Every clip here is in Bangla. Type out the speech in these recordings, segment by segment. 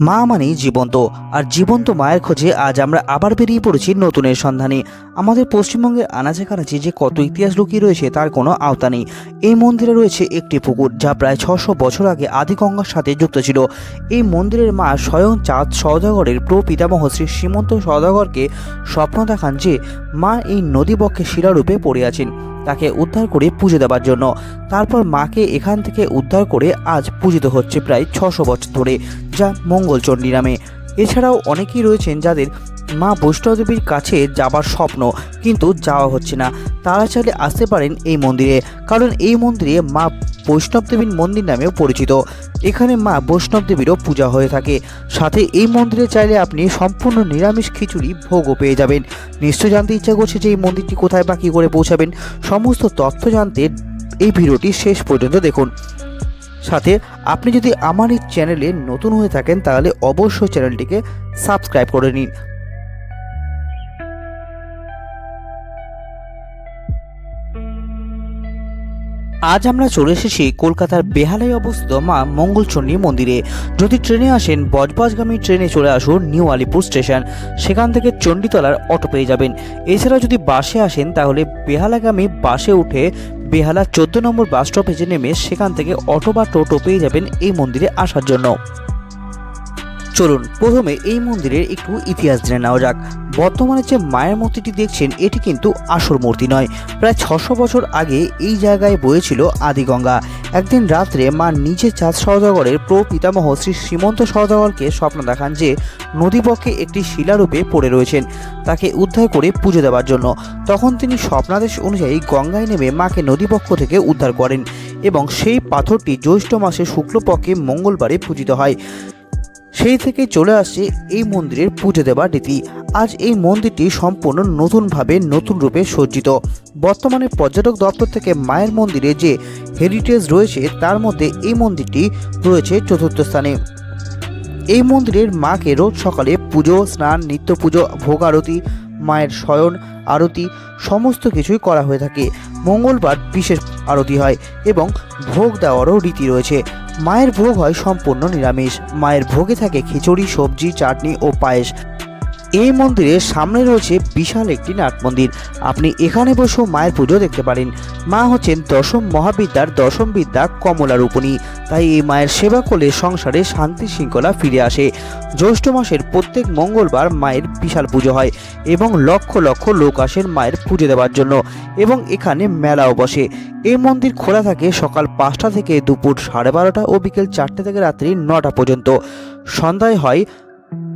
মা মানেই জীবন্ত, আর জীবন্ত মায়ের খোঁজে আজ আমরা আবার বেরিয়ে পড়েছি নতুনের সন্ধানে। আমাদের পশ্চিমবঙ্গের আনাচে কানাচে যে কত ইতিহাস লুকিয়ে রয়েছে তার কোনো আওতা নেই। এই মন্দিরে রয়েছে একটি পুকুর, যা প্রায় ছশো বছর আগে আদিগঙ্গার সাথে যুক্ত ছিল। এই মন্দিরের মা স্বয়ং চাঁদ সওদাগরের প্রপিতামহ শ্রী শ্রীমন্ত সওদাগরকে স্বপ্ন দেখান যে মা এই নদীবক্ষে শিলারূপে পড়ে আছেন। তাকে উদ্ধার করে পুজো দেওয়ার জন্য। তারপর মাকে এখান থেকে উদ্ধার করে আজ পূজিত হচ্ছে প্রায় ছশো বছর ধরে, যা মঙ্গলচণ্ডী নামে। এছাড়াও অনেকেই রয়েছেন যাদের মা বৈষ্ণবদেবীর কাছে যাবার স্বপ্ন, কিন্তু যাওয়া হচ্ছে না। তারা চাইলে আসতে পারেন এই মন্দিরে, কারণ এই মন্দিরে মা বৈষ্ণবদেবীর মন্দির নামেও পরিচিত। এখানে মা বৈষ্ণবদেবীরও পূজা হয়ে থাকে। সাথে এই মন্দিরে চাইলে আপনি সম্পূর্ণ নিরামিষ খিচুড়ি ভোগও পেয়ে যাবেন। নিশ্চয় জানতে ইচ্ছা করছে যে এই মন্দিরটি কোথায় বা কী করে পৌঁছাবেন। সমস্ত তথ্য জানতে এই ভিডিওটি শেষ পর্যন্ত দেখুন। সাথে আপনি যদি আমার এই চ্যানেলে নতুন হয়ে থাকেন, তাহলে অবশ্যই চ্যানেলটিকে সাবস্ক্রাইব করে নিন। আজ আমরা চলে এসেছি কলকাতার বেহালায় অবস্থিত মা মঙ্গলচণ্ডী মন্দিরে। যদি ট্রেনে আসেন, বজবাজগামী ট্রেনে চলে আসুন নিউ আলিপুর স্টেশন। সেখান থেকে চণ্ডীতলার অটো পেয়ে যাবেন। এছাড়া যদি বাসে আসেন, তাহলে বেহালাগামী বাসে উঠে বেহালা চোদ্দ নম্বর বাস স্টপেজে নেমে সেখান থেকে অটো বা টোটো পেয়ে যাবেন এই মন্দিরে আসার জন্য। চলুন, প্রথমে এই মন্দিরের একটু ইতিহাস জেনে নেওয়া যাক। বর্তমানে যে মায়ের মূর্তিটি দেখছেন, এটি কিন্তু আসল মূর্তি নয়। প্রায় ছশো বছর আগে এই জায়গায় বয়েছিল আদিগঙ্গা একদিন রাত্রে মা নিজে চাঁদ সওদাগরের প্রপিতামহ শ্রী শ্রীমন্ত সওদাগরকে স্বপ্ন দেখান যে নদীপক্ষে একটি শিলারূপে পড়ে রয়েছেন। তাকে উদ্ধার করে পুজো দেওয়ার জন্য। তখন তিনি স্বপ্নাদেশ অনুযায়ী গঙ্গায় নেমে মাকে নদীপক্ষ থেকে উদ্ধার করেন এবং সেই পাথরটি জ্যৈষ্ঠ মাসে শুক্লপক্ষে মঙ্গলবারে পূজিত হয়। সেই থেকে চলে আসছে এই মন্দিরের পুজো দেওয়ার রীতি। আজ এই মন্দিরটি সম্পূর্ণ নতুনভাবে, নতুন রূপে সজ্জিত। বর্তমানে পর্যটক দপ্তর থেকে মায়ের মন্দিরে যে হেরিটেজ রয়েছে, তার মধ্যে এই মন্দিরটি রয়েছে চতুর্থ স্থানে। এই মন্দিরের মাকে রোজ সকালে পুজো, স্নান, নিত্য পুজো, ভোগ আরতি, মায়ের শয়ন, আরতি, সমস্ত কিছুই করা হয়ে থাকে। মঙ্গলবার বিশেষ আরতি হয় এবং ভোগ দেওয়ারও রীতি রয়েছে। মায়ের ভোগ হয় সম্পূর্ণ নিরামিষ। মায়ের ভোগে থাকে খিচুড়ি সবজি চাটনি ও পায়েস। এই মন্দিরের সামনে রয়েছে বিশাল একটি নাট মন্দির। আপনি এখানে বসেও মায়ের পুজো দেখতে পারেন। মা হচ্ছেন দশম মহাবিদ্যার দশম বিদ্যা কমলা রূপণী। তাই এই মায়ের সেবা করলে সংসারে শান্তি শৃঙ্খলা ফিরে আসে। জ্যৈষ্ঠ মাসের প্রত্যেক মঙ্গলবার মায়ের বিশাল পুজো হয় এবং লক্ষ লক্ষ লোক আসেন মায়ের পুজো দেওয়ার জন্য এবং এখানে মেলাও বসে। এই মন্দির খোলা থাকে সকাল পাঁচটা থেকে দুপুর সাড়ে বারোটা ও বিকেল চারটে থেকে রাত্রি নটা পর্যন্ত। সন্ধ্যায় হয়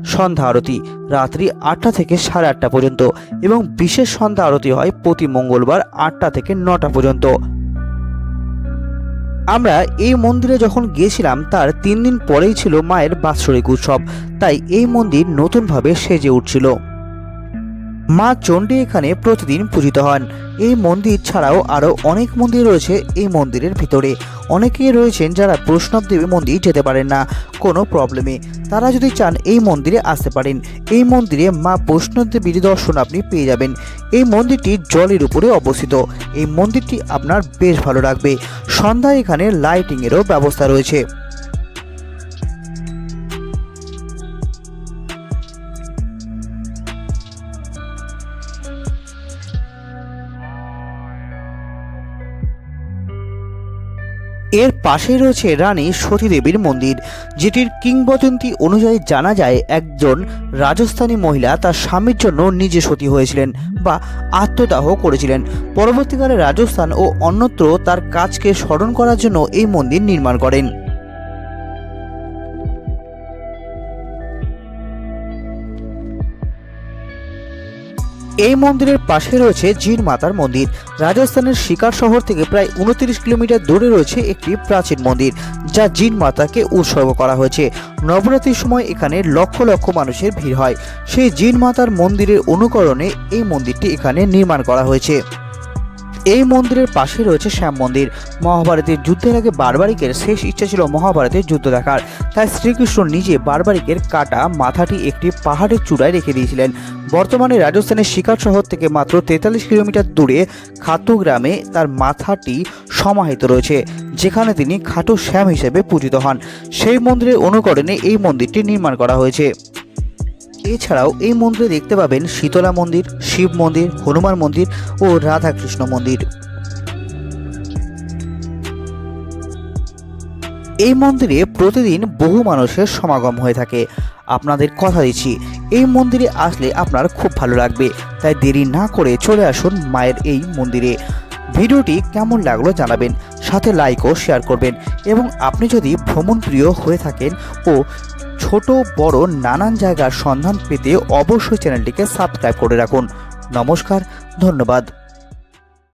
সন্ধ্যা আরতি রাত্রি আটটা থেকে সাড়ে আটটা পর্যন্ত এবং বিশেষ সন্ধ্যা আরতি হয় প্রতি মঙ্গলবার আটটা থেকে নটা পর্যন্ত। আমরা এই মন্দিরে যখন গিয়েছিলাম, তার তিন দিন পরেই ছিল মায়ের বাৎসরিক উৎসব, তাই এই মন্দির নতুনভাবে সেজে উঠছিল। মা চণ্ডী এখানে প্রতিদিন পূজিত হন। এই মন্দির ছাড়াও আরও অনেক মন্দির রয়েছে এই মন্দিরের ভিতরে। অনেকেই রয়েছেন যারা বৈষ্ণব দেবী মন্দির যেতে পারেন না, কোনো প্রবলেমে। তারা যদি চান এই মন্দিরে আসতে পারেন। এই মন্দিরে মা বৈষ্ণব দেবীর দর্শন আপনি পেয়ে যাবেন। এই মন্দিরটি জলের উপরে অবস্থিত। এই মন্দিরটি আপনার বেশ ভালো লাগবে। সন্ধ্যায় এখানে লাইটিংয়েরও ব্যবস্থা রয়েছে। এর পাশে রয়েছে রানী সতীদেবীর মন্দির, যেটির কিংবদন্তি অনুযায়ী জানা যায় একজন রাজস্থানী মহিলা তার স্বামীর জন্য নিজে সতী হয়েছিলেন বা আত্মদাহ করেছিলেন। পরবর্তীকালে রাজস্থান ও অন্যত্র তার কাজকে স্মরণ করার জন্য এই মন্দির নির্মাণ করেন। এই মন্দিরের পাশে রয়েছে জিন মাতার মন্দির। রাজস্থানের শিকার শহর থেকে প্রায় উনত্রিশ কিলোমিটার দূরে রয়েছে একটি প্রাচীন মন্দির, যা জিন মাতাকে উৎসর্গ করা হয়েছে। নবরাত্রির সময় এখানে লক্ষ লক্ষ মানুষের ভিড় হয়। সেই জিন মাতার মন্দিরের অনুকরণে এই মন্দিরটি এখানে নির্মাণ করা হয়েছে। এই মন্দিরের পাশে রয়েছে শ্যাম মন্দির। মহাভারতের যুদ্ধের আগে বারবারিকের শেষ ইচ্ছা ছিল মহাভারতের যুদ্ধ দেখার। তাই শ্রীকৃষ্ণ নিজে বারবারিকের কাটা মাথাটি একটি পাহাড়ের চূড়ায় রেখে দিয়েছিলেন। বর্তমানে রাজস্থানের শিকার শহর থেকে মাত্র তেতাল্লিশ কিলোমিটার দূরে খাতু গ্রামে তার মাথাটি সমাহিত রয়েছে, যেখানে তিনি খাটু শ্যাম হিসেবে পূজিত হন। সেই মন্দিরের অনুকরণে এই মন্দিরটি নির্মাণ করা হয়েছে। এছাড়াও এই মন্দিরে দেখতে পাবেন শীতলা মন্দির, শিব মন্দির, হনুমান মন্দির ও রাধাকৃষ্ণ মন্দির। এই মন্দিরে প্রতিদিন বহু মানুষের সমাগম হয়ে থাকে। আপনাদের কথা দিচ্ছি, এই মন্দিরে আসলে আপনার খুব ভালো লাগবে। তাই দেরি না করে চলে আসুন মায়ের এই মন্দিরে। ভিডিওটি কেমন লাগল জানাবেন, সাথে লাইক ও শেয়ার করবেন এবং আপনি যদি ভ্রমণ প্রিয় হয়ে থাকেন ও ছোট বড় নানান জায়গার সন্ধান পেতে অবশ্যই চ্যানেলটিকে সাবস্ক্রাইব করে রাখুন। নমস্কার ধন্যবাদ।